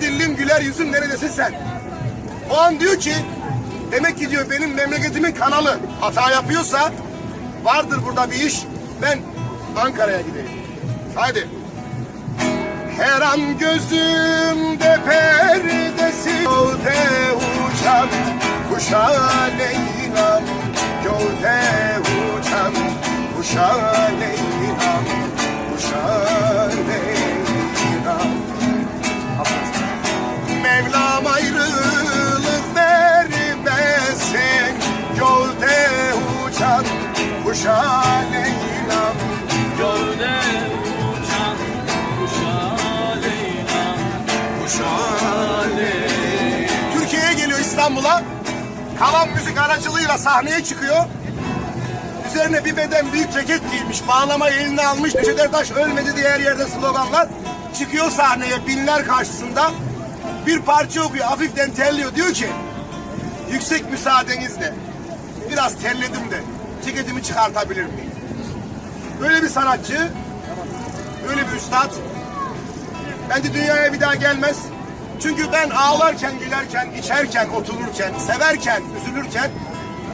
tatlı dillim güler yüzüm neredesin sen? O an diyor ki demek ki diyor benim memleketimin kanalı hata yapıyorsa vardır burada bir iş ben Ankara'ya gideyim. Haydi. Her an gözümde perdesi Gölde uçan kuşa Leyla'm Gölde uçan kuşa kuşa geliyor İstanbul'a. Kalan müzik aracılığıyla sahneye çıkıyor. Üzerine bir beden büyük ceket giymiş, bağlamayı eline almış, Neşet Ertaş ölmedi diye her yerde sloganlar. Çıkıyor sahneye binler karşısında. Bir parça okuyor, hafiften terliyor. Diyor ki, yüksek müsaadenizle biraz terledim de ceketimi çıkartabilir miyim? Böyle bir sanatçı, böyle bir üstad Bence dünyaya bir daha gelmez. Çünkü ben ağlarken, gülerken, içerken, otururken, severken, üzülürken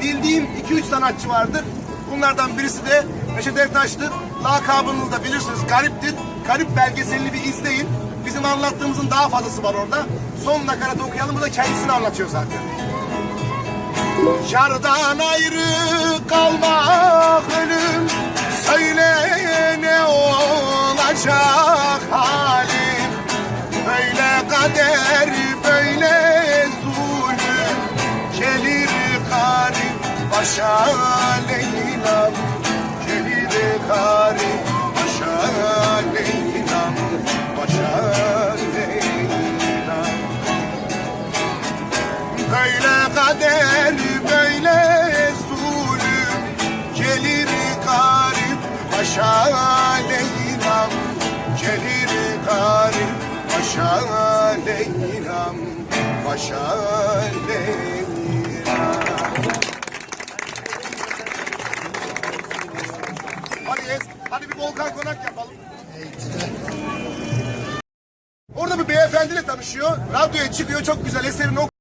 bildiğim 2-3 sanatçı vardır. Bunlardan birisi de Neşet Ertaş'tır. Lakabını da bilirsiniz gariptir. Garip belgeselini bir izleyin. Bizim anlattığımızın daha fazlası var orada. Son nakaratı okuyalım. Bu da kendisini anlatıyor zaten. Yardan ayrı kalmak ölüm. Söyle ne olacak halim? Böyle kader böyle zulüm. Gelir garip başa Leyla'm başa Leyla'm Başa Leyla'm Hadi es, hadi bir volkan konak yapalım. Orada bir beyefendiyle tanışıyor. Radyoya çıkıyor çok güzel eserini okuyor.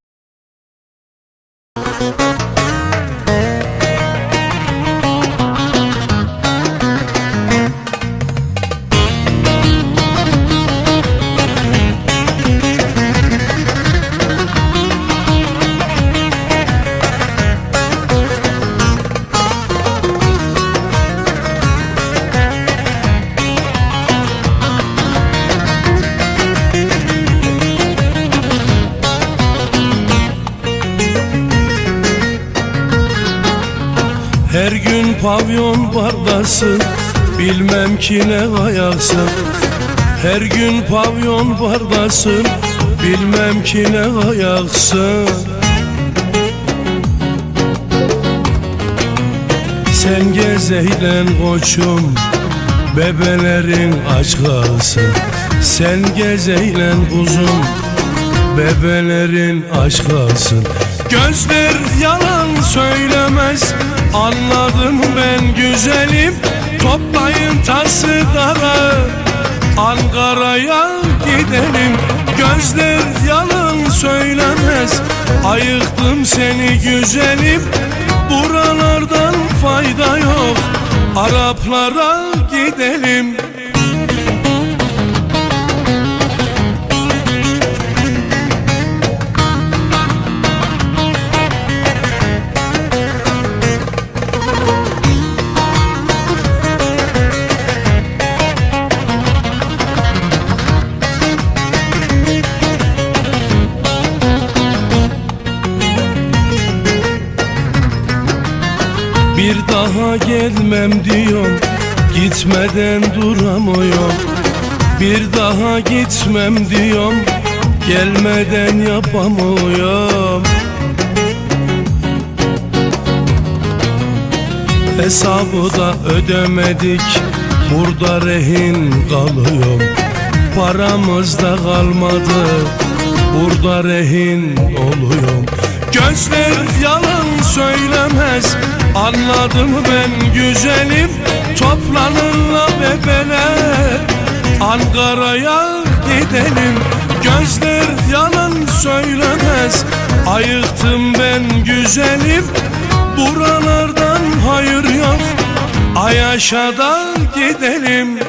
Her gün pavyon bardasın Bilmem ki ne ayaksın Her gün pavyon bardasın Bilmem ki ne ayaksın Sen gez eğlen koçum Bebelerin aç kalsın Sen gez eğlen kuzum Bebelerin aç kalsın Gözler yalan söylemez. Anladım ben güzelim. Toplayın tası dara. Ankara'ya gidelim. Gözler yalan söylemez. Ayıktım seni güzelim. Buralardan fayda yok. Araplara gidelim Bir daha gelmem diyorum Gitmeden duramıyorum. Bir daha gitmem diyorum Gelmeden yapamıyorum. Hesabı da ödemedik Burada rehin kalıyorum Paramız da kalmadı Burada rehin oluyorum Gözler yalan söylemez. Anladım ben güzelim. Toplanınla bebeler. Ankara'ya gidelim. Gözler söylemez. Ayıktım ben güzelim. Buralardan hayır yok. Ayaşa'da gidelim